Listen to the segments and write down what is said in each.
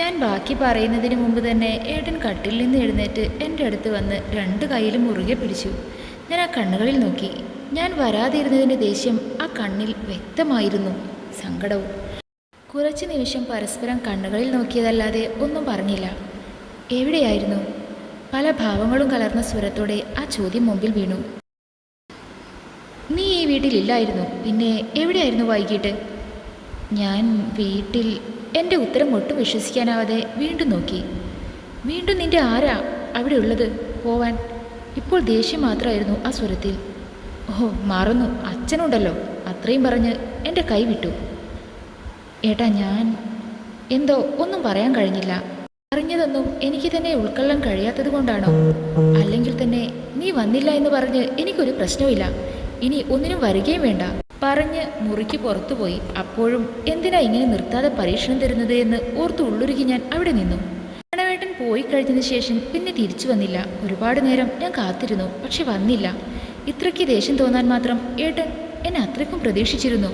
ഞാൻ ബാക്കി പറയുന്നതിന് മുമ്പ് തന്നെ ഏട്ടൻ കട്ടിൽ നിന്ന് എഴുന്നേറ്റ് എന്റെ അടുത്ത് വന്ന് രണ്ട് കൈയിലും മുറുകെ പിടിച്ചു. ഞാൻ ആ കണ്ണുകളിൽ നോക്കി. ഞാൻ വരാതിരുന്നതിന്റെ ദേഷ്യം ആ കണ്ണിൽ വ്യക്തമായിരുന്നു. സങ്കടവും. കുറച്ച് നിമിഷം പരസ്പരം കണ്ണുകളിൽ നോക്കിയതല്ലാതെ ഒന്നും പറഞ്ഞില്ല. എവിടെയായിരുന്നു? പല ഭാവങ്ങളും കലർന്ന സ്വരത്തോടെ ആ ചോദ്യം മുമ്പിൽ വീണു. നീ ഈ വീട്ടിലില്ലായിരുന്നു. പിന്നെ എവിടെയായിരുന്നു വൈകിട്ട്? ഞാൻ വീട്ടിൽ എന്റെ ഉത്തരം ഒട്ടും വിശ്വസിക്കാനാവാതെ വീണ്ടും നോക്കി. വീണ്ടും നിന്റെ ആരാ അവിടെ ഉള്ളത്? പോവാൻ. ഇപ്പോൾ ദേഷ്യം മാത്രമായിരുന്നു ആ സ്വരത്തിൽ. ഓ മറന്നു. അച്ഛനുണ്ടല്ലോ. അത്രയും പറഞ്ഞ് എന്റെ കൈ വിട്ടു. ഏട്ടാ ഞാൻ എന്തോ ഒന്നും പറയാൻ കഴിഞ്ഞില്ല. അറിഞ്ഞതൊന്നും എനിക്ക് തന്നെ ഉൾക്കൊള്ളാൻ കഴിയാത്തത് കൊണ്ടാണോ? അല്ലെങ്കിൽ തന്നെ നീ വന്നില്ല എന്ന് പറഞ്ഞ് എനിക്കൊരു പ്രശ്നവുമില്ല. ഇനി ഒന്നിനും വരികയും വേണ്ട. പറഞ്ഞ് മുറിക്ക് പുറത്തുപോയി. അപ്പോഴും എന്തിനാ ഇങ്ങനെ നിർത്താതെ പരീക്ഷണം തരുന്നത് എന്ന് ഓർത്ത് ഉള്ളുരുകി ഞാൻ അവിടെ നിന്നു. കണവേട്ടൻ പോയി കഴിഞ്ഞതിന് ശേഷം പിന്നെ തിരിച്ചു വന്നില്ല. ഒരുപാട് നേരം ഞാൻ കാത്തിരുന്നു പക്ഷെ വന്നില്ല. ഇത്രയ്ക്ക് ദേഷ്യം തോന്നാൻ മാത്രം ഏട്ടൻ എന്നെ അത്രയ്ക്കും പ്രതീക്ഷിച്ചിരുന്നു.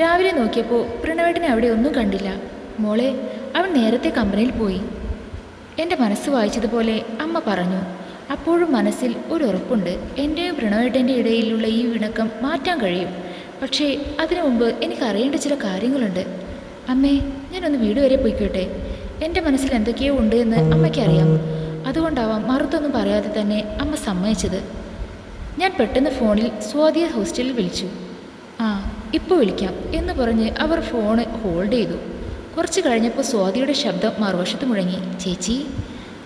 രാവിലെ നോക്കിയപ്പോൾ പ്രണവേട്ടനെ അവിടെ ഒന്നും കണ്ടില്ല. മോളെ അവൻ നേരത്തെ കമ്പനിയിൽ പോയി. എന്റെ മനസ്സ് വായിച്ചതുപോലെ അമ്മ പറഞ്ഞു അപ്പോഴും മനസ്സിൽ ഒരു ഉറപ്പുണ്ട്. എന്റെയും പ്രണവേട്ടന്റെ ഇടയിലുള്ള ഈ വിണക്കം മാറ്റാൻ കഴിയും. പക്ഷേ അതിനു മുമ്പ് എനിക്കറിയേണ്ട ചില കാര്യങ്ങളുണ്ട്. അമ്മേ ഞാനൊന്ന് വീട് വരെ പോയിക്കോട്ടെ. എന്റെ മനസ്സിൽ എന്തൊക്കെയോ ഉണ്ട് എന്ന് അമ്മയ്ക്കറിയാം. അതുകൊണ്ടാവാം മറുത്തൊന്നും പറയാതെ തന്നെ അമ്മ സമ്മതിച്ചത്. ഞാൻ പെട്ടെന്ന് ഫോണിൽ സ്വാതിയ ഹോസ്റ്റലിൽ വിളിച്ചു. ആ ഇപ്പോൾ വിളിക്കാം എന്ന് പറഞ്ഞ് അവർ ഫോണ് ഹോൾഡ് ചെയ്തു. കുറച്ച് കഴിഞ്ഞപ്പോൾ സ്വാതിയുടെ ശബ്ദം മറുവശത്ത് മുഴങ്ങി. ചേച്ചി?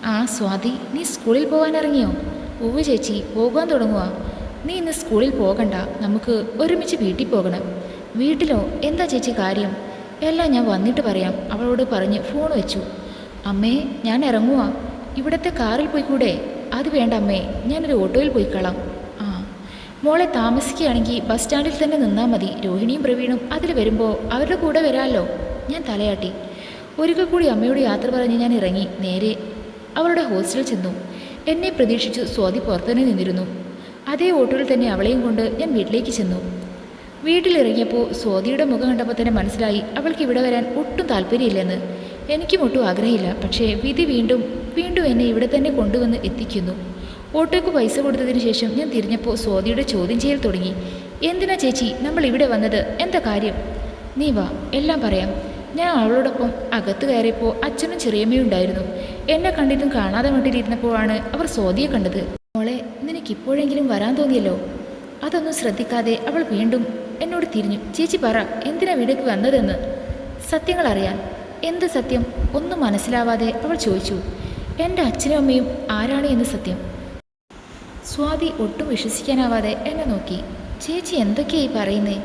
ആ സ്വാതി നീ സ്കൂളിൽ പോകാൻ ഇറങ്ങിയോ? ഉവ്വ് ചേച്ചി പോകാൻ തുടങ്ങുക നീ ഇന്ന് സ്കൂളിൽ പോകണ്ട. നമുക്ക് ഒരുമിച്ച് വീട്ടിൽ പോകണം. വീട്ടിലോ? എന്താ ചേച്ചി കാര്യം? എല്ലാം ഞാൻ വന്നിട്ട് പറയാം. അവളോട് പറഞ്ഞ് ഫോൺ വെച്ചു. അമ്മേ ഞാൻ ഇറങ്ങുവാ. ഇവിടുത്തെ കാറിൽ പോയിക്കൂടെ? അത് വേണ്ട അമ്മേ ഞാനൊരു ഓട്ടോയിൽ പോയിക്കളാം. ആ. മോളെ താമസിക്കുകയാണെങ്കിൽ ബസ് സ്റ്റാൻഡിൽ തന്നെ നിന്നാൽ മതി. രോഹിണിയും പ്രവീണും അതിൽ വരുമ്പോൾ അവരുടെ കൂടെ വരാമല്ലോ. ഞാൻ തലയാട്ടി. ഒരിക്കൽ കൂടി അമ്മയോട് യാത്ര പറഞ്ഞ് ഞാൻ ഇറങ്ങി. നേരെ അവളുടെ ഹോസ്റ്റലിൽ ചെന്നു. എന്നെ പ്രതീക്ഷിച്ചു സ്വാതി പുറത്തുതന്നെ നിന്നിരുന്നു. അതേ ഓട്ടോയിൽ തന്നെ അവളെയും കൊണ്ട് ഞാൻ വീട്ടിലേക്ക് ചെന്നു. വീട്ടിലിറങ്ങിയപ്പോൾ സ്വാതിയുടെ മുഖം കണ്ടപ്പോൾ തന്നെ മനസ്സിലായി അവൾക്ക് ഇവിടെ വരാൻ ഒട്ടും താല്പര്യമില്ലെന്ന്. എനിക്കും ഒട്ടും ആഗ്രഹമില്ല. പക്ഷേ വിധി വീണ്ടും വീണ്ടും എന്നെ ഇവിടെ തന്നെ കൊണ്ടുവന്ന് എത്തിക്കുന്നു. ഓട്ടോയ്ക്ക് പൈസ കൊടുത്തതിന് ശേഷം ഞാൻ തിരിഞ്ഞപ്പോൾ സ്വാതിയുടെ ചോദ്യം ചെയ്യൽ തുടങ്ങി. എന്തിനാ ചേച്ചി? നമ്മൾ ഇവിടെ വന്നത്? എന്താ കാര്യം? നീ വാ എല്ലാം പറയാം. ഞാൻ അവളോടൊപ്പം അകത്ത് കയറിയപ്പോൾ അച്ഛനും ചെറിയമ്മയും ഉണ്ടായിരുന്നു. എന്നെ കണ്ടിട്ടും കാണാതെ മട്ടിലിരുന്നപ്പോഴാണ് അവർ സ്വാതിയെ കണ്ടത്. മോളെ നിനക്ക് ഇപ്പോഴെങ്കിലും വരാൻ തോന്നിയല്ലോ? അതൊന്നും ശ്രദ്ധിക്കാതെ അവൾ വീണ്ടും എന്നോട് തിരിഞ്ഞു. ചേച്ചി പറ എന്തിനാ വീടേക്ക് വന്നതെന്ന്? സത്യങ്ങൾ അറിയാൻ. എന്ത് സത്യം? ഒന്നും മനസ്സിലാവാതെ അവൾ ചോദിച്ചു. എന്റെ അച്ഛനും അമ്മയും ആരാണ് എന്ന് സത്യം. സ്വാതി ഒട്ടും വിശ്വസിക്കാനാവാതെ എന്നെ നോക്കി. ചേച്ചി എന്തൊക്കെയായി പറയുന്നേ?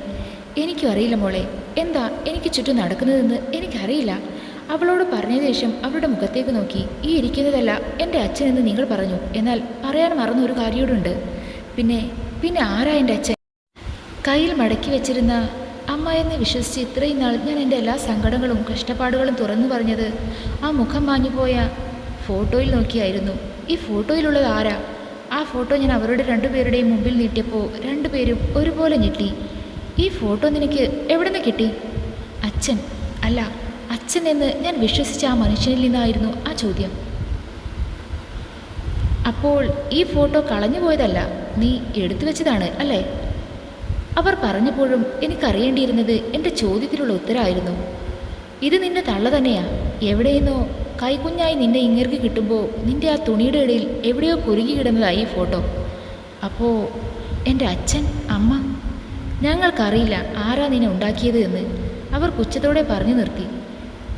എനിക്കും അറിയില്ല മോളെ. എന്താ എനിക്ക് ചുറ്റും നടക്കുന്നതെന്ന് എനിക്കറിയില്ല. അവളോട് പറഞ്ഞ ശേഷം അവളുടെ മുഖത്തേക്ക് നോക്കി ഈ ഇരിക്കുന്നതല്ല എന്റെ അച്ഛനെന്ന് നിങ്ങൾ പറഞ്ഞു. എന്നാൽ പറയാൻ മറന്ന ഒരു കാര്യോടുണ്ട്. പിന്നെ പിന്നെ ആരാ എന്റെ അച്ഛൻ? കയ്യിൽ മടക്കി വെച്ചിരുന്ന അമ്മ എന്ന് വിശ്വസിച്ച് ഇത്രയും നാൾ ഞാൻ എന്റെ എല്ലാ സങ്കടങ്ങളും കഷ്ടപ്പാടുകളും തുറന്നു പറഞ്ഞത് ആ മുഖം മാഞ്ഞുപോയ ഫോട്ടോയിൽ നോക്കിയായിരുന്നു. ഈ ഫോട്ടോയിലുള്ളത് ആരാ? ആ ഫോട്ടോ ഞാൻ അവരുടെ രണ്ടുപേരുടെയും മുമ്പിൽ നീട്ടിയപ്പോൾ രണ്ടുപേരും ഒരുപോലെ ഞെട്ടി. ഈ ഫോട്ടോ നിനക്ക് എവിടെ നിന്ന് കിട്ടി? അച്ഛൻ. അല്ല അച്ഛൻ എന്ന് ഞാൻ വിശ്വസിച്ച ആ മനുഷ്യനിൽ നിന്നായിരുന്നു ആ ചോദ്യം. അപ്പോൾ ഈ ഫോട്ടോ കളഞ്ഞു പോയതല്ല നീ എടുത്തു വെച്ചതാണ് അല്ലേ? അവർ പറഞ്ഞപ്പോഴും എനിക്കറിയേണ്ടിയിരുന്നത് എന്റെ ചോദ്യത്തിലുള്ള ഉത്തരമായിരുന്നു ഇത് നിന്റെ തള്ള തന്നെയാ. എവിടെയെന്നോ കൈകുഞ്ഞായി നിന്റെ ഇങ്ങേർക്ക് കിട്ടുമ്പോൾ നിന്റെ ആ തുണിയുടെ ഇടയിൽ എവിടെയോ കുരുങ്ങി കിടന്നതായി ഈ ഫോട്ടോ. അപ്പോൾ എന്റെ അച്ഛൻ അമ്മ? ഞങ്ങൾക്കറിയില്ല ആരാ നിന്നെ ഉണ്ടാക്കിയത് എന്ന്. അവർ പുച്ഛത്തോടെ പറഞ്ഞു നിർത്തി.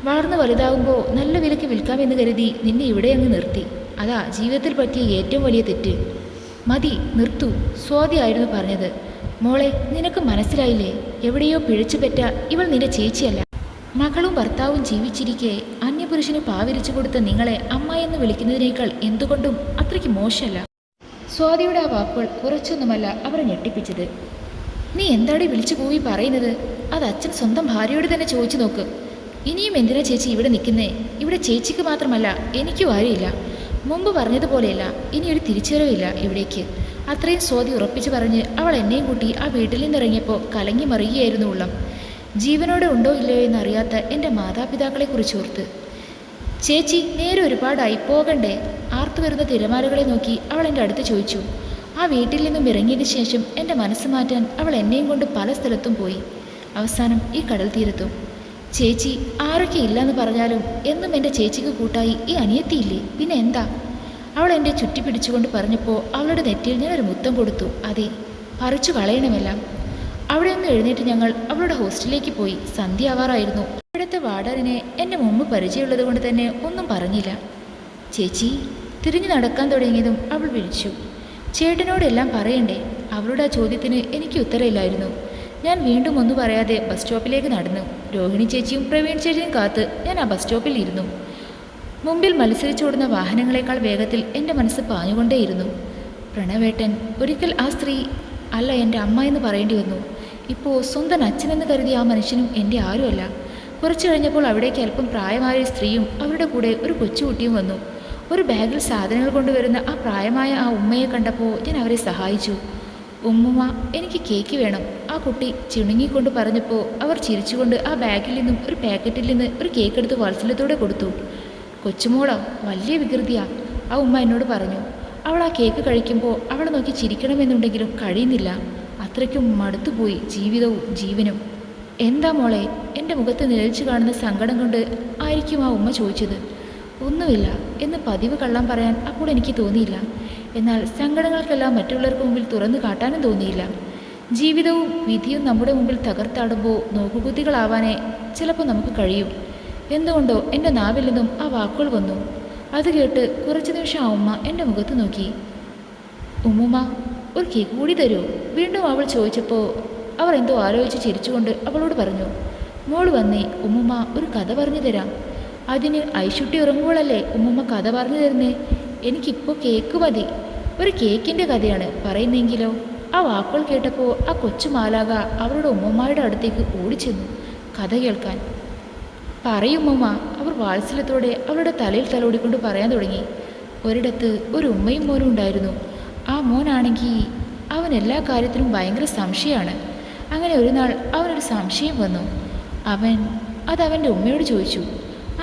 വളർന്നു വലുതാകുമ്പോൾ നല്ല വിലയ്ക്ക് വിൽക്കാമെന്ന് കരുതി നിന്നെ ഇവിടെ അങ്ങ് നിർത്തി. അതാ ജീവിതത്തിൽ പറ്റിയ ഏറ്റവും വലിയ തെറ്റ്. മതി നിർത്തു സ്വാതിയായിരുന്നു പറഞ്ഞത്. മോളെ നിനക്ക് മനസ്സിലായില്ലേ? എവിടെയോ പിഴച്ചു പെറ്റ ഇവൾ നിന്റെ ചേച്ചിയല്ല. മകളും ഭർത്താവും ജീവിച്ചിരിക്കെ അന്യപുരുഷന് പാവിരിച്ചു കൊടുത്ത നിങ്ങളെ അമ്മ എന്ന് വിളിക്കുന്നതിനേക്കാൾ എന്തുകൊണ്ടും അത്രയ്ക്ക് മോശമല്ല. സ്വാതിയുടെ ആ വാക്കുകൾ കുറച്ചൊന്നുമല്ല അവരെ ഞെട്ടിപ്പിച്ചത്. നീ എന്താടി വിളിച്ചു പോയി പറയുന്നത്? അത് അച്ഛൻ സ്വന്തം ഭാര്യയോട് തന്നെ ചോദിച്ചു നോക്ക്. ഇനിയും എന്തിനാ ചേച്ചി ഇവിടെ നിൽക്കുന്നേ? ഇവിടെ ചേച്ചിക്ക് മാത്രമല്ല എനിക്കും ആരുമില്ല. മുമ്പ് പറഞ്ഞതുപോലെയല്ല ഇനി ഒരു തിരിച്ചുവരവില്ല ഇവിടേക്ക്. അത്രയും സ്വാതി ഉറപ്പിച്ചു പറഞ്ഞ് അവൾ എന്നെയും കൂട്ടി ആ വീട്ടിൽ നിന്നിറങ്ങിയപ്പോൾ കലങ്ങി മറിയുകയായിരുന്നു ഉള്ളം. ജീവനോടെ ഉണ്ടോ ഇല്ലയോ എന്നറിയാത്ത എന്റെ മാതാപിതാക്കളെക്കുറിച്ച് ഓർത്ത്. ചേച്ചി നേരെ ഒരുപാടായി പോകണ്ടേ? ആർത്തു വരുന്ന തിരമാലകളെ നോക്കി അവൾ എന്റെ അടുത്ത് ചോദിച്ചു. ആ വീട്ടിൽ നിന്നും ഇറങ്ങിയതിന് ശേഷം എന്റെ മനസ്സ് മാറ്റാൻ അവൾ എന്നെയും കൊണ്ട് പല സ്ഥലത്തും പോയി. അവസാനം ഈ കടൽ തീരത്തും. ചേച്ചി ആരൊക്കെ ഇല്ലെന്ന് പറഞ്ഞാലും എന്നും എന്റെ ചേച്ചിക്ക് കൂട്ടായി ഈ അനിയത്തിയില്ലേ? പിന്നെ എന്താ? അവൾ എന്റെ ചുറ്റി പിടിച്ചുകൊണ്ട് പറഞ്ഞപ്പോൾ അവളുടെ നെറ്റിയിൽ ഞാൻ ഒരു മുത്തം കൊടുത്തു. അതെ പറിച്ചു കളയണമെല്ലാം. അവിടെ നിന്ന് എഴുന്നേറ്റ് ഞങ്ങൾ അവളുടെ ഹോസ്റ്റലിലേക്ക് പോയി. സന്ധ്യ ആവാറായിരുന്നു അവിടുത്തെ വാർഡറിനെ എന്റെ മുമ്പ് പരിചയമുള്ളത് കൊണ്ട് തന്നെ ഒന്നും പറഞ്ഞില്ല. ചേച്ചി തിരിഞ്ഞു നടക്കാൻ തുടങ്ങിയതും അവൾ വിളിച്ചു. ചേട്ടനോടെല്ലാം പറയണ്ടേ? അവളുടെ ആ ചോദ്യത്തിന് എനിക്ക് ഉത്തരമില്ലായിരുന്നു. ഞാൻ വീണ്ടും ഒന്നും പറയാതെ ബസ് സ്റ്റോപ്പിലേക്ക് നടന്നു. രോഹിണി ചേച്ചിയും പ്രവീൺ ചേച്ചിയും കാത്ത് ഞാൻ ആ ബസ് സ്റ്റോപ്പിൽ ഇരുന്നു. മുമ്പിൽ മത്സരിച്ചോടുന്ന വാഹനങ്ങളെക്കാൾ വേഗത്തിൽ എന്റെ മനസ്സ് പാഞ്ഞുകൊണ്ടേയിരുന്നു. പ്രണവേട്ടൻ ഒരിക്കൽ ആ സ്ത്രീ അല്ല എന്റെ അമ്മ എന്ന് പറയേണ്ടി വന്നു. ഇപ്പോൾ സ്വന്തം അച്ഛനെന്ന് കരുതിയ ആ മനുഷ്യനും എന്റെ ആരുമല്ല. കുറച്ചു കഴിഞ്ഞപ്പോൾ അവിടേക്ക് അല്പം പ്രായമായ സ്ത്രീയും അവരുടെ കൂടെ ഒരു കൊച്ചുകുട്ടിയും വന്നു. ഒരു ബാഗിൽ സാധനങ്ങൾ കൊണ്ടുവരുന്ന ആ പ്രായമായ ആ ഉമ്മയെ കണ്ടപ്പോൾ ഞാൻ അവരെ സഹായിച്ചു. ഉമ്മുമ്മ എനിക്ക് കേക്ക് വേണം. ആ കുട്ടി ചിണുങ്ങിക്കൊണ്ട് പറഞ്ഞപ്പോൾ അവർ ചിരിച്ചുകൊണ്ട് ആ ബാഗിൽ നിന്നും ഒരു പാക്കറ്റിൽ നിന്ന് ഒരു കേക്ക് എടുത്ത് വാത്സല്യത്തോടെ കൊടുത്തു. കൊച്ചുമോളോ വലിയ വികൃതിയാ ആ ഉമ്മ എന്നോട് പറഞ്ഞു. അവൾ ആ കേക്ക് കഴിക്കുമ്പോൾ അവളെ നോക്കി ചിരിക്കണമെന്നുണ്ടെങ്കിലും കഴിയുന്നില്ല. അത്രയ്ക്കും മടുത്തുപോയി ജീവിതവും ജീവനും. എന്താ മോളെ എന്റെ മുഖത്ത് നിഴലിച്ചു കാണുന്ന സങ്കടം കൊണ്ട് ആയിരിക്കും ആ ഉമ്മ ചോദിച്ചത്? ഒന്നുമില്ല എന്ന് പതിവ് കള്ളം പറയാൻ അപ്പോൾ എനിക്ക് തോന്നിയില്ല. എന്നാൽ സങ്കടങ്ങൾക്കെല്ലാം മറ്റുള്ളവർക്ക് മുമ്പിൽ തുറന്നു കാട്ടാനും തോന്നിയില്ല. ജീവിതവും വിധിയും നമ്മുടെ മുമ്പിൽ തകർത്താടുമ്പോൾ നോക്കുകുത്തികളാവാനേ ചിലപ്പോൾ നമുക്ക് കഴിയും. എന്തുകൊണ്ടോ എന്റെ നാവിൽ നിന്നും ആ വാക്കുകൾ വന്നു. അത് കേട്ട് കുറച്ച് നിമിഷം ആ ഉമ്മ എന്റെ മുഖത്ത് നോക്കി. ഉമ്മുമ്മ ഒരു കേക്ക് കൂടി തരൂ. വീണ്ടും അവൾ ചോദിച്ചപ്പോൾ അവർ എന്തോ ആലോചിച്ച് ചിരിച്ചുകൊണ്ട് അവളോട് പറഞ്ഞു മോൾ വന്നേ ഉമ്മുമ്മ ഒരു കഥ പറഞ്ഞു തരാം. അതിന് ഐശുട്ടി ഉറങ്ങുമ്പോഴല്ലേ ഉമ്മുമ്മ കഥ പറഞ്ഞു തരുന്നേ. എനിക്കിപ്പോൾ കേക്ക് മതി. ഒരു കേക്കിന്റെ കഥയാണ്. പറയുന്നെങ്കിലോ? ആ വാക്കുകൾ കേട്ടപ്പോൾ ആ കൊച്ചു മാലാക അവരുടെ ഉമ്മമാരുടെ അടുത്തേക്ക് ഓടിച്ചെന്നു. കഥ കേൾക്കാൻ. പറയുമ്മ അവർ വാത്സല്യത്തോടെ അവളുടെ തലയിൽ തലോടിക്കൊണ്ട് പറയാൻ തുടങ്ങി. ഒരിടത്ത് ഒരു ഉമ്മയും മോനും ഉണ്ടായിരുന്നു. ആ മോനാണെങ്കിൽ അവൻ എല്ലാ കാര്യത്തിലും ഭയങ്കര സംശയമാണ്. അങ്ങനെ ഒരു നാൾ അവനൊരു സംശയം വന്നു. അവൻ അത് ഉമ്മയോട് ചോദിച്ചു.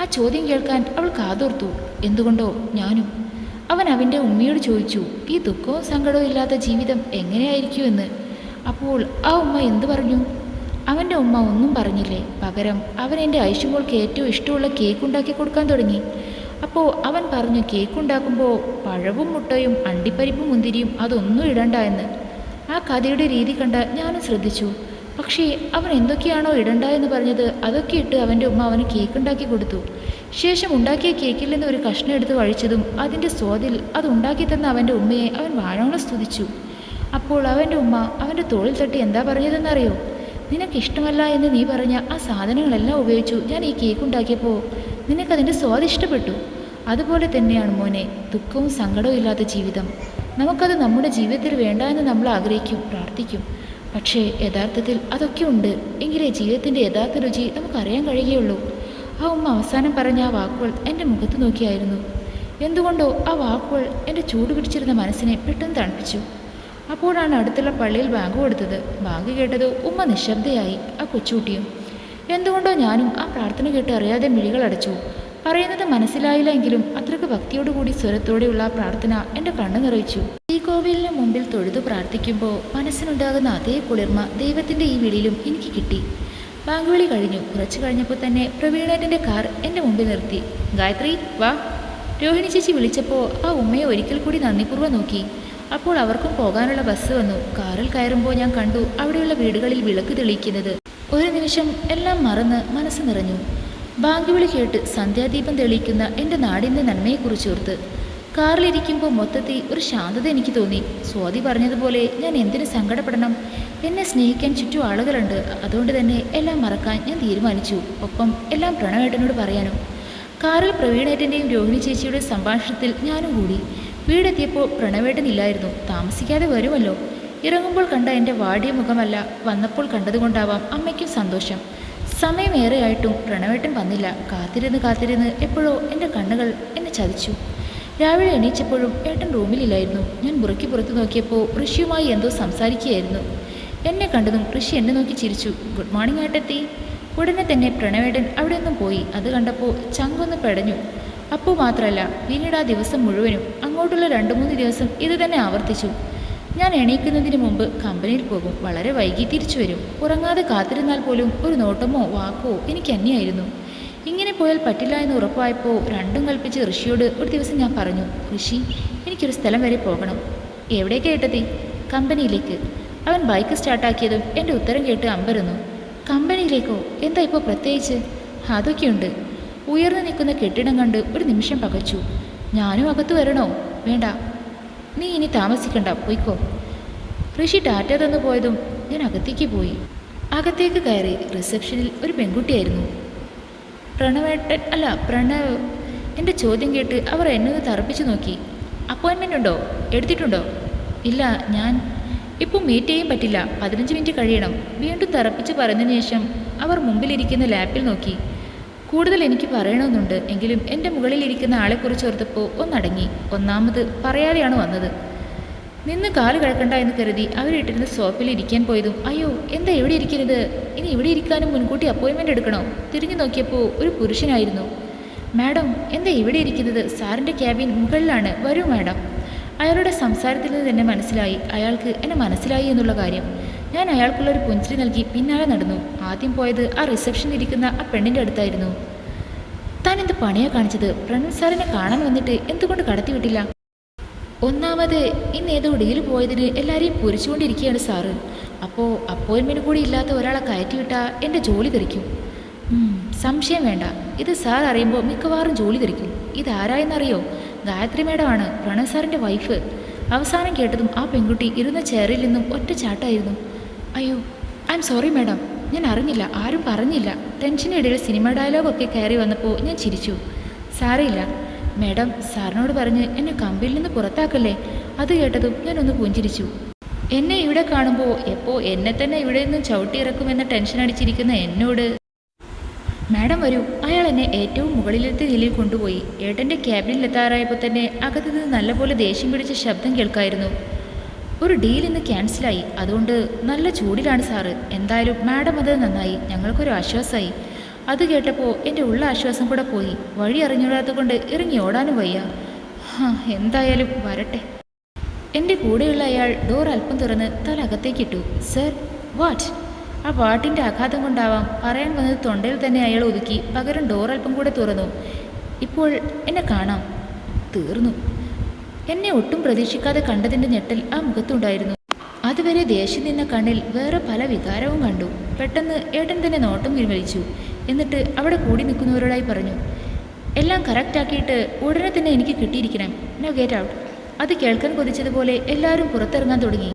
ആ ചോദ്യം കേൾക്കാൻ അവൾ കാതോർത്തു. എന്തുകൊണ്ടോ ഞാനും അവൻ അവന്റെ ഉമ്മയോട് ചോദിച്ചു ഈ ദുഃഖവും സങ്കടവും ഇല്ലാത്ത ജീവിതം എങ്ങനെയായിരിക്കുമെന്ന്? അപ്പോൾ ആ ഉമ്മ എന്തു പറഞ്ഞു? അവന്റെ ഉമ്മ ഒന്നും പറഞ്ഞില്ലേ. പകരം അവൻ എന്റെ ഐശുമോൾക്ക് ഏറ്റവും ഇഷ്ടമുള്ള കേക്ക് ഉണ്ടാക്കി കൊടുക്കാൻ തുടങ്ങി. അപ്പോൾ അവൻ പറഞ്ഞു കേക്ക് ഉണ്ടാക്കുമ്പോൾ പഴവും മുട്ടയും അണ്ടിപ്പരിപ്പും മുന്തിരിയും അതൊന്നും ഇടണ്ട എന്ന്. ആ കഥയുടെ രീതി കണ്ട ഞാനും ശ്രദ്ധിച്ചു. പക്ഷേ അവൻ എന്തൊക്കെയാണോ ഇടണ്ട എന്ന് പറഞ്ഞത് അതൊക്കെ ഇട്ട് അവന്റെ ഉമ്മ അവന് കേക്ക് ഉണ്ടാക്കി കൊടുത്തു. ശേഷം ഉണ്ടാക്കിയ കേക്കിൽ നിന്ന് ഒരു കഷ്ണം എടുത്ത് കഴിച്ചതും അതിന്റെ സ്വാദിൽ അത് ഉണ്ടാക്കി തന്ന അവന്റെ ഉമ്മയെ അവൻ വാഴോളം സ്തുതിച്ചു. അപ്പോൾ അവന്റെ ഉമ്മ അവന്റെ തോളിൽ തട്ടി എന്താ പറഞ്ഞതെന്നറിയോ? നിനക്കിഷ്ടമല്ല എന്ന് നീ പറഞ്ഞ ആ സാധനങ്ങളെല്ലാം ഉപയോഗിച്ചു ഞാൻ ഈ കേക്ക് ഉണ്ടാക്കിയപ്പോൾ നിനക്കതിന്റെ സ്വാദ് ഇഷ്ടപ്പെട്ടു. അതുപോലെ തന്നെയാണ് മോനെ ദുഃഖവും സങ്കടവും ഇല്ലാത്ത ജീവിതം. നമുക്കത് നമ്മുടെ ജീവിതത്തിൽ വേണ്ട എന്ന് നമ്മൾ ആഗ്രഹിക്കും പ്രാർത്ഥിക്കും. പക്ഷേ യഥാർത്ഥത്തിൽ അതൊക്കെ ഉണ്ട്. എങ്കിലേ ജീവിതത്തിന്റെ യഥാർത്ഥ രുചി നമുക്കറിയാൻ കഴിയുകയുള്ളൂ. ആ ഉമ്മ അവസാനം പറഞ്ഞ ആ വാക്കുകൾ എന്റെ മുഖത്ത് നോക്കിയായിരുന്നു. എന്തുകൊണ്ടോ ആ വാക്കുകൾ എന്റെ ചൂട് പിടിച്ചിരുന്ന മനസ്സിനെ പെട്ടെന്ന് തണുപ്പിച്ചു. അപ്പോഴാണ് അടുത്തുള്ള പള്ളിയിൽ ബാങ്ക് കൊടുത്തത്. ബാങ്ക് കേട്ടത് ഉമ്മ നിശബ്ദയായി ആ കൊച്ചുകുട്ടിയും. എന്തുകൊണ്ടോ ഞാനും ആ പ്രാർത്ഥന കേട്ട് അറിയാതെ മിഴികൾ അടച്ചു. പറയുന്നത് മനസ്സിലായില്ല എങ്കിലും അത്രയ്ക്ക് ഭക്തിയോടുകൂടി സ്വരത്തോടെയുള്ള ആ പ്രാർത്ഥന എന്റെ കണ്ണു നിറയിച്ചു. ഈ കോവിലിന് മുമ്പിൽ തൊഴുതു പ്രാർത്ഥിക്കുമ്പോൾ മനസ്സിനുണ്ടാകുന്ന അതേ കുളിർമ ദൈവത്തിന്റെ ഈ വിളിയിലും എനിക്ക് കിട്ടി. ബാങ്ക് വിളി കഴിഞ്ഞു. കുറച്ചു കഴിഞ്ഞപ്പോൾ തന്നെ പ്രവീണേട്ടന്റെ കാർ എന്റെ മുമ്പിൽ നിർത്തി. ഗായത്രി വാ. രോഹിണി ചേച്ചി വിളിച്ചപ്പോൾ ആ ഉമ്മയെ ഒരിക്കൽ കൂടി നന്ദിപൂർവം നോക്കി. അപ്പോൾ അവർക്കും പോകാനുള്ള ബസ് വന്നു. കാറിൽ കയറുമ്പോൾ ഞാൻ കണ്ടു അവിടെയുള്ള വീടുകളിൽ വിളക്ക് തെളിയിക്കുന്നത്. ഒരു നിമിഷം എല്ലാം മറന്ന് മനസ്സ് നിറഞ്ഞു. ബാങ്ക് വിളി കേട്ട് സന്ധ്യാദീപം തെളിയിക്കുന്ന എന്റെ നാടിന്റെ നന്മയെക്കുറിച്ചോർത്ത് കാറിലിരിക്കുമ്പോൾ മൊത്തത്തിൽ ഒരു ശാന്തത എനിക്ക് തോന്നി. സ്വാതി പറഞ്ഞതുപോലെ ഞാൻ എന്തിനു സങ്കടപ്പെടണം? എന്നെ സ്നേഹിക്കാൻ ചുറ്റും ആളുകളുണ്ട്. അതുകൊണ്ട് തന്നെ എല്ലാം മറക്കാൻ ഞാൻ തീരുമാനിച്ചു. ഒപ്പം എല്ലാം പ്രണവേട്ടനോട് പറയാനും. കാറിൽ പ്രവീണേട്ടന്റെയും രോഹിണി ചേച്ചിയുടെ സംഭാഷണത്തിൽ ഞാനും കൂടി. വീടെത്തിയപ്പോൾ പ്രണവേട്ടനില്ലായിരുന്നു താമസിക്കാതെ വരുമല്ലോ. ഇറങ്ങുമ്പോൾ കണ്ട എന്റെ വാടിയ മുഖമല്ല വന്നപ്പോൾ കണ്ടതുകൊണ്ടാവാം അമ്മയ്ക്കും സന്തോഷം. സമയമേറെയായിട്ടും പ്രണവേട്ടൻ വന്നില്ല. കാത്തിരുന്ന് കാത്തിരുന്ന് എപ്പോഴോ എന്റെ കണ്ണുകൾ എന്നെ ചതിച്ചു. രാവിലെ എണീച്ചപ്പോഴും ഏട്ടൻ റൂമിലില്ലായിരുന്നു. ഞാൻ മുറയ്ക്ക് പുറത്ത് നോക്കിയപ്പോൾ ഋഷിയുമായി എന്തോ സംസാരിക്കുകയായിരുന്നു. എന്നെ കണ്ടതും ഋഷി എന്നെ നോക്കി ചിരിച്ചു. ഗുഡ് മോർണിംഗ് ഏട്ടത്തി. ഉടനെ തന്നെ പ്രണവേടൻ അവിടെ നിന്നും പോയി. അത് കണ്ടപ്പോൾ ചങ്കൊന്ന് പെടഞ്ഞു. അപ്പോൾ മാത്രമല്ല പിന്നീട് ആ ദിവസം മുഴുവനും അങ്ങോട്ടുള്ള രണ്ട് മൂന്ന് ദിവസം ഇത് തന്നെ ആവർത്തിച്ചു. ഞാൻ എണീക്കുന്നതിന് മുമ്പ് കമ്പനിയിൽ പോകും. വളരെ വൈകി തിരിച്ചു വരും. ഉറങ്ങാതെ കാത്തിരുന്നാൽ പോലും ഒരു നോട്ടമോ വാക്കോ എനിക്ക് അന്യായിരുന്നു. ഇങ്ങനെ പോയാൽ പറ്റില്ല എന്ന് ഉറപ്പായപ്പോൾ രണ്ടും കൽപ്പിച്ച് ഋഷിയോട് ഒരു ദിവസം ഞാൻ പറഞ്ഞു ഋഷി എനിക്കൊരു സ്ഥലം വരെ പോകണം. എവിടേക്ക് കേട്ടതി കമ്പനിയിലേക്ക്. അവൻ ബൈക്ക് സ്റ്റാർട്ടാക്കിയതും എന്റെ ഉത്തരം കേട്ട് അമ്പരന്നു. കമ്പനിയിലേക്കോ? എന്താ ഇപ്പോൾ പ്രത്യേകിച്ച്? അതൊക്കെയുണ്ട്. ഉയർന്നു നിൽക്കുന്ന കെട്ടിടം കണ്ട് ഒരു നിമിഷം പകച്ചു. ഞാനും അകത്ത് വരണോ? വേണ്ട. നീ ഇനി താമസിക്കണ്ട പോയിക്കോ. ഋഷി ടാറ്റ തന്നു പോയതും ഞാൻ അകത്തേക്ക് പോയി. അകത്തേക്ക് കയറി റിസപ്ഷനിൽ ഒരു പെൺകുട്ടിയായിരുന്നു. പ്രണവേട്ടൻ അല്ല പ്രണവ് എന്റെ ചോദ്യം കേട്ട് അവർ എന്നെ തറപ്പിച്ചു നോക്കി. അപ്പോയിൻമെന്റ് ഉണ്ടോ എടുത്തിട്ടുണ്ടോ? ഇല്ല ഞാൻ ഇപ്പോൾ മീറ്റ് ചെയ്യാൻ പറ്റില്ല. പതിനഞ്ച് മിനിറ്റ് കഴിയണം. വീണ്ടും തറപ്പിച്ച് പറഞ്ഞതിന് ശേഷം അവർ മുമ്പിലിരിക്കുന്ന ലാപ്പിൽ നോക്കി. കൂടുതൽ എനിക്ക് പറയണമെന്നുണ്ട്. എങ്കിലും എന്റെ മുകളിലിരിക്കുന്ന ആളെക്കുറിച്ച് ഓർത്തപ്പോൾ ഒന്നടങ്ങി. ഒന്നാമത് പറയാതെയാണ് വന്നത്. നിന്ന് കാൽ കിഴക്കണ്ട എന്ന് കരുതി അവരിട്ടിരുന്ന സോഫയിൽ ഇരിക്കാൻ പോയതും അയ്യോ എന്താ എവിടെ ഇരിക്കരുത് ഇനി ഇവിടെ ഇരിക്കാനും മുൻകൂട്ടി അപ്പോയിൻമെന്റ് എടുക്കണോ? തിരിഞ്ഞു നോക്കിയപ്പോൾ ഒരു പുരുഷനായിരുന്നു. മാഡം എന്താ ഇവിടെ ഇരിക്കുന്നത്? സാറിന്റെ ക്യാബിൻ മുകളിലാണ്. വരൂ മാഡം അയാളുടെ സംസാരത്തിൽ നിന്ന് തന്നെ മനസ്സിലായി. അയാൾക്ക് എന്നെ മനസ്സിലായി എന്നുള്ള കാര്യം. ഞാൻ അയാൾക്കുള്ള ഒരു പുഞ്ചിരി നൽകി പിന്നാലെ നടന്നു. ആദ്യം പോയത് ആ റിസപ്ഷനിൽ ഇരിക്കുന്ന ആ പെണ്ണിന്റെ അടുത്തായിരുന്നു. താൻ എന്ത് പണിയാണ് കാണിച്ചത്? പ്രണവ് സാറിനെ കാണാൻ വന്നിട്ട് എന്തുകൊണ്ട് കടത്തിവിട്ടില്ല ഒന്നാമത് ഇന്ന് ഏതോ ഡീൽ പോയതിന് എല്ലാവരെയും പൊരിച്ചുകൊണ്ടിരിക്കുകയാണ് സാറ്. അപ്പോൾ അപ്പോയിൻമെന്റ് കൂടി ഇല്ലാത്ത ഒരാളെ കയറ്റി വിട്ടാൽ എന്റെ ജോലി തെറിക്കും. സംശയം വേണ്ട. ഇത് സാർ അറിയുമ്പോൾ മിക്കവാറും ജോലി തെറിക്കും. ഇതാരായെന്നറിയോ ഗായത്രി മേഡമാണ് പ്രണവ് സാറിന്റെ വൈഫ്. അവസാനം കേട്ടതും ആ പെൺകുട്ടി ഇരുന്ന ചെയറിൽ നിന്നും ഒറ്റ ചാട്ടായിരുന്നു. അയ്യോ ഐ എം സോറി മാഡം ഞാൻ അറിഞ്ഞില്ല ആരും പറഞ്ഞില്ല. ടെൻഷൻ ടെൻഷനിടയിൽ സിനിമ ഡയലോഗൊക്കെ കയറി വന്നപ്പോൾ ഞാൻ ചിരിച്ചു. സാരയില്ല മാഡം സാറിനോട് പറഞ്ഞ് എന്നെ കമ്പിയിൽ നിന്ന് പുറത്താക്കല്ലേ? അത് കേട്ടതും ഞാനൊന്ന് പുഞ്ചിരിച്ചു. എന്നെ ഇവിടെ കാണുമ്പോൾ എപ്പോൾ എന്നെ തന്നെ ഇവിടെ നിന്നും ചവിട്ടിയിറക്കുമെന്ന ടെൻഷൻ അടിച്ചിരിക്കുന്ന എന്നോട്. മാഡം വരൂ അയാൾ എന്നെ ഏറ്റവും മുകളിലത്തെ നിലയിൽ കൊണ്ടുപോയി. ഏട്ടന്റെ ക്യാബിനിലെത്താറായപ്പോൾ തന്നെ അകത്ത് നിന്ന് നല്ലപോലെ ദേഷ്യം പിടിച്ച ശബ്ദം കേൾക്കായിരുന്നു. ഒരു ഡീൽ ഇന്ന് ക്യാൻസലായി. അതുകൊണ്ട് നല്ല ചൂടിലാണ് സാറ്. എന്തായാലും മാഡം അത് നന്നായി. ഞങ്ങൾക്കൊരു ആശ്വാസമായി അത് കേട്ടപ്പോൾ എന്റെ ഉള്ള ആശ്വാസം കൂടെ പോയി. വഴി അറിഞ്ഞൂടാത്തത് കൊണ്ട് ഇറങ്ങി ഓടാനും വയ്യ. എന്തായാലും വരട്ടെ. എന്റെ കൂടെയുള്ള അയാൾ ഡോർ അല്പം തുറന്ന് തല അകത്തേക്കിട്ടു. സർ വാട്ട് ആ വാട്ടിന്റെ ആഘാതം കൊണ്ടാവാം പറയാൻ വന്നത് തൊണ്ടയിൽ തന്നെ അയാൾ ഒതുക്കി പകരം ഡോർ അല്പം കൂടെ തുറന്നു. ഇപ്പോൾ എന്നെ കാണാം. തീർന്നു. എന്നെ ഒട്ടും പ്രതീക്ഷിക്കാതെ കണ്ടതിന്റെ ഞെട്ടൽ ആ മുഖത്തുണ്ടായിരുന്നു. അതുവരെ ദേഷ്യം നിന്ന കണ്ണിൽ വേറെ പല വികാരവും കണ്ടു. പെട്ടെന്ന് ഏട്ടൻ തന്നെ നോട്ടം വിമലിച്ചു എന്നിട്ട് അവിടെ കൂടി നിൽക്കുന്നവരോടായി പറഞ്ഞു എല്ലാം കറക്റ്റ് ആക്കിയിട്ട് ഉടനെ തന്നെ എനിക്ക് കിട്ടിയിരിക്കണം. നോ ഗെറ്റ് ഔട്ട് അത് കേൾക്കാൻ കൊതിച്ചതുപോലെ എല്ലാവരും പുറത്തിറങ്ങാൻ തുടങ്ങി.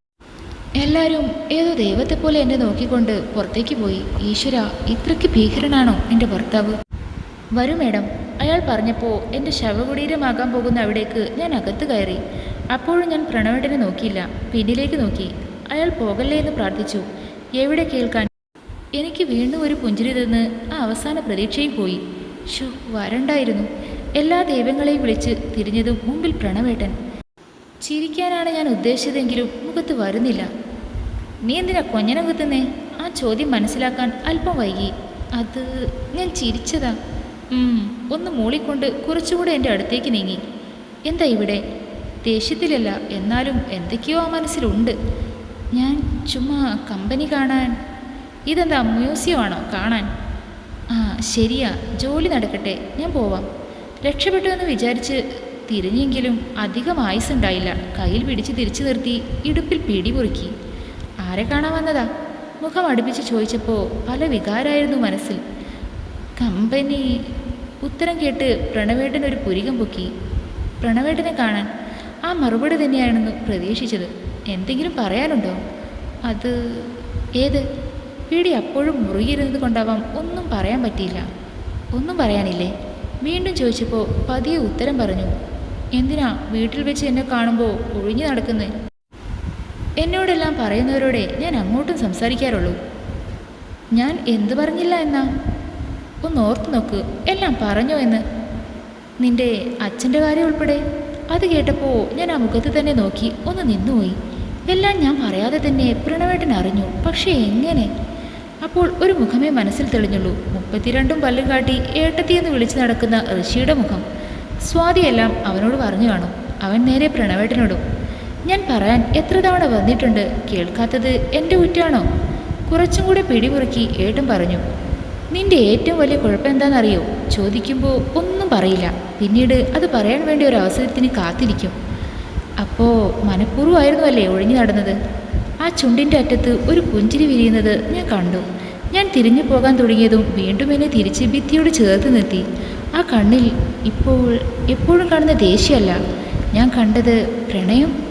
എല്ലാവരും ഏതോ ദൈവത്തെ പോലെ എന്നെ നോക്കിക്കൊണ്ട് പുറത്തേക്ക് പോയി. ഈശ്വര ഇത്രയ്ക്ക് ഭീകരനാണോ എന്റെ ഭർത്താവ്? വരും മേഡം. അയാൾ പറഞ്ഞപ്പോൾ എന്റെ ശവകുടീരമാകാൻ പോകുന്ന അവിടേക്ക് ഞാൻ അകത്ത് കയറി. അപ്പോഴും ഞാൻ പ്രണവേട്ടനെ നോക്കിയില്ല. പിന്നിലേക്ക് നോക്കി. അയാൾ പോകല്ലേ എന്ന് പ്രാർത്ഥിച്ചു. എവിടെ കേൾക്കാൻ? എനിക്ക് വീണ്ടും ഒരു പുഞ്ചിരി തന്ന് ആ അവസാന പ്രതീക്ഷയും പോയി. ഷോ വരണ്ടായിരുന്നു. എല്ലാ ദൈവങ്ങളെയും വിളിച്ച് തിരിഞ്ഞതും മുമ്പിൽ പ്രണവേട്ടൻ. ചിരിക്കാനാണ് ഞാൻ ഉദ്ദേശിച്ചതെങ്കിലും മുഖത്ത് വരുന്നില്ല. നീ എന്തിനാ കൊഞ്ഞനം കുത്തുന്നേ? ആ ചോദ്യം മനസ്സിലാക്കാൻ അല്പം വൈകി. അത് ഞാൻ ചിരിച്ചതാ. ഒന്ന് മൂളിക്കൊണ്ട് കുറച്ചുകൂടെ എന്റെ അടുത്തേക്ക് നീങ്ങി. എന്താ ഇവിടെ? ദേഷ്യത്തിലല്ല. എന്നാലും എന്തൊക്കെയോ ആ മനസ്സിലുണ്ട്. ഞാൻ ചുമ്മാ കമ്പനി കാണാൻ ഇതെന്താ മ്യൂസിയം ആണോ? കാണാൻ. ആ ശരിയാ. ജോലി നടക്കട്ടെ. ഞാൻ പോവാം. രക്ഷപ്പെട്ടു എന്ന് വിചാരിച്ച് തിരിഞ്ഞെങ്കിലും അധികം ആയുസുണ്ടായില്ല കയ്യിൽ പിടിച്ച് തിരിച്ചു നിർത്തി ഇടുപ്പിൽ പിടി പൊറുക്കി. ആരെ കാണാൻ വന്നതാ? മുഖം അടുപ്പിച്ച് ചോദിച്ചപ്പോൾ പല വികാരമായിരുന്നു മനസ്സിൽ. കമ്പനി. ഉത്തരം കേട്ട് പ്രണവേട്ടൻ ഒരു പുരികം പൊക്കി. പ്രണവേട്ടനെ കാണാൻ ആ മറുപടി തന്നെയാണെന്ന് പ്രതീക്ഷിച്ചത്. എന്തെങ്കിലും പറയാനുണ്ടോ? അത് ഏത്? പീടി അപ്പോഴും മുറുകിയിരുന്നത് കൊണ്ടാവാം ഒന്നും പറയാൻ പറ്റിയില്ല. ഒന്നും പറയാനില്ലേ? വീണ്ടും ചോദിച്ചപ്പോൾ പതിയെ ഉത്തരം പറഞ്ഞു. എന്തിനാ വീട്ടിൽ വെച്ച് എന്നെ കാണുമ്പോൾ ഒഴിഞ്ഞു നടക്കുന്നത് എന്നോടെല്ലാം പറയുന്നവരോടെ ഞാൻ അങ്ങോട്ടും സംസാരിക്കാറുള്ളൂ. ഞാൻ എന്ത് പറഞ്ഞില്ല എന്നാ? ഒന്ന് ഓർത്ത് നോക്ക് എല്ലാം പറഞ്ഞോ എന്ന്. നിന്റെ അച്ഛന്റെ കാര്യം ഉൾപ്പെടെ? അത് കേട്ടപ്പോൾ ഞാൻ ആ മുഖത്ത് തന്നെ നോക്കി ഒന്ന് നിന്നുപോയി. എല്ലാം ഞാൻ പറയാതെ തന്നെ പ്രണവേട്ടൻ അറിഞ്ഞു. പക്ഷേ എങ്ങനെ? അപ്പോൾ ഒരു മുഖമേ മനസ്സിൽ തെളിഞ്ഞുള്ളൂ. മുപ്പത്തിരണ്ടും പല്ലും കാട്ടി ഏട്ടത്തിയെന്ന് വിളിച്ചു നടക്കുന്ന ഋഷിയുടെ മുഖം. സ്വാതിയെല്ലാം അവനോട് പറഞ്ഞു കാണും. അവൻ നേരെ പ്രണവേട്ടനോടും ഞാൻ പറയാൻ എത്ര തവണ വന്നിട്ടുണ്ട്? കേൾക്കാത്തത് എന്റെ കുറ്റാണോ? കുറച്ചും കൂടെ പിടിമുറുക്കി ഏട്ടൻ പറഞ്ഞു നിന്റെ ഏറ്റവും വലിയ കുഴപ്പം എന്താണെന്നറിയോ? ചോദിക്കുമ്പോൾ ഒന്നും പറയില്ല. പിന്നീട് അത് പറയാൻ വേണ്ടി ഒരു അവസരത്തിന് കാത്തിരിക്കും. അപ്പോൾ മനഃപൂർവമായിരുന്നു അല്ലേ ഒഴിഞ്ഞു നടന്നത്? ആ ചുണ്ടിന്റെ അറ്റത്ത് ഒരു പുഞ്ചിരി വിരിയുന്നത് ഞാൻ കണ്ടു. ഞാൻ തിരിഞ്ഞു പോകാൻ തുടങ്ങിയതും വീണ്ടും എന്നെ തിരിച്ച് ഭിത്തിയോട് ചേർത്ത് നിർത്തി. ആ കണ്ണിൽ ഇപ്പോൾ എപ്പോഴും കാണുന്ന ദേഷ്യമല്ല. ഞാൻ കണ്ടത് പ്രണയം